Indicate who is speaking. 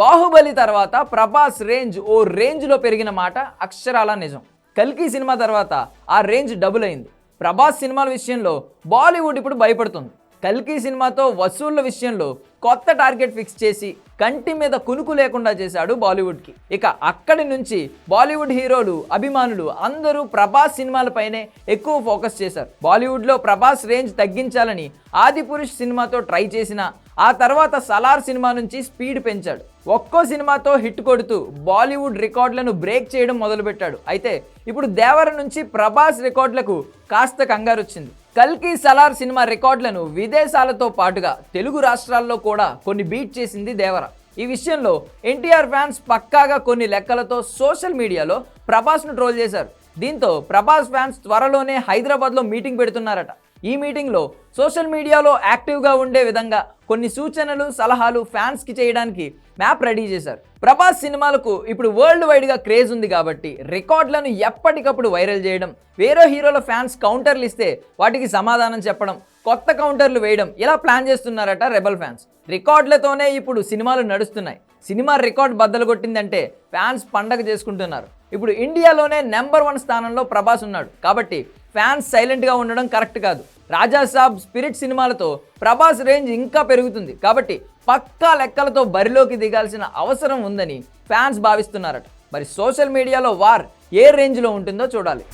Speaker 1: బాహుబలి తర్వాత ప్రభాస్ రేంజ్ ఓ రేంజ్లో పెరిగిన మాట అక్షరాల నిజం. కల్కి సినిమా తర్వాత ఆ రేంజ్ డబుల్ అయింది. ప్రభాస్ సినిమాల విషయంలో బాలీవుడ్ ఇప్పుడు భయపడుతుంది. కల్కి సినిమాతో వసూళ్ళ విషయంలో కొత్త టార్గెట్ ఫిక్స్ చేసి కంటి మీద కునుకు లేకుండా చేశాడు బాలీవుడ్కి. ఇక అక్కడి నుంచి బాలీవుడ్ హీరోలు అభిమానులు అందరూ ప్రభాస్ సినిమాలపైనే ఎక్కువ ఫోకస్ చేశారు. బాలీవుడ్లో ప్రభాస్ రేంజ్ తగ్గించాలని ఆదిపురుష్ సినిమాతో ట్రై చేసిన ఆ తర్వాత సలార్ సినిమా నుంచి స్పీడ్ పెంచాడు. ఒక్కో సినిమాతో హిట్ కొడుతూ బాలీవుడ్ రికార్డులను బ్రేక్ చేయడం మొదలుపెట్టాడు. అయితే ఇప్పుడు దేవర నుంచి ప్రభాస్ రికార్డులకు కాస్త కంగారు వచ్చింది కల్కి సలార్ సినిమా రికార్డులను విదేశాలతో పాటుగా తెలుగు రాష్ట్రాల్లో కూడా కొన్ని బీట్ చేసింది దేవర. ఈ విషయంలో ఎన్టీఆర్ ఫ్యాన్స్ పక్కాగా కొన్ని లెక్కలతో సోషల్ మీడియాలో ప్రభాస్ను ట్రోల్ చేశారు. దీంతో ప్రభాస్ ఫ్యాన్స్ త్వరలోనే హైదరాబాద్లో మీటింగ్ పెడుతున్నారట. ఈ మీటింగ్లో సోషల్ మీడియాలో యాక్టివ్గా ఉండే విధంగా కొన్ని సూచనలు సలహాలు ఫ్యాన్స్కి చేయడానికి మ్యాప్ రెడీ చేశారు. ప్రభాస్ సినిమాలకు ఇప్పుడు వరల్డ్ వైడ్గా క్రేజ్ ఉంది కాబట్టి రికార్డులను ఎప్పటికప్పుడు వైరల్ చేయడం వేరే హీరోల ఫ్యాన్స్ కౌంటర్లు ఇస్తే వాటికి సమాధానం చెప్పడం కొత్త కౌంటర్లు వేయడం ఇలా ప్లాన్ చేస్తున్నారట రెబల్ ఫ్యాన్స్. రికార్డులతోనే ఇప్పుడు సినిమాలు నడుస్తున్నాయి. సినిమా రికార్డ్ బద్దలు కొట్టిందంటే ఫ్యాన్స్ పండగ చేసుకుంటున్నారు. ఇప్పుడు ఇండియాలోనే నెంబర్ వన్ స్థానంలో ప్రభాస్ ఉన్నాడు కాబట్టి ఫ్యాన్స్ సైలెంట్గా ఉండడం కరెక్ట్ కాదు. రాజా సాబ్ స్పిరిట్ సినిమాలతో ప్రభాస్ రేంజ్ ఇంకా పెరుగుతుంది. కాబట్టి పక్కా లెక్కలతో బరిలోకి దిగాల్సిన అవసరం ఉందని ఫ్యాన్స్ భావిస్తున్నారట. మరి సోషల్ మీడియాలో వార్ ఏ రేంజ్లో ఉంటుందో చూడాలి.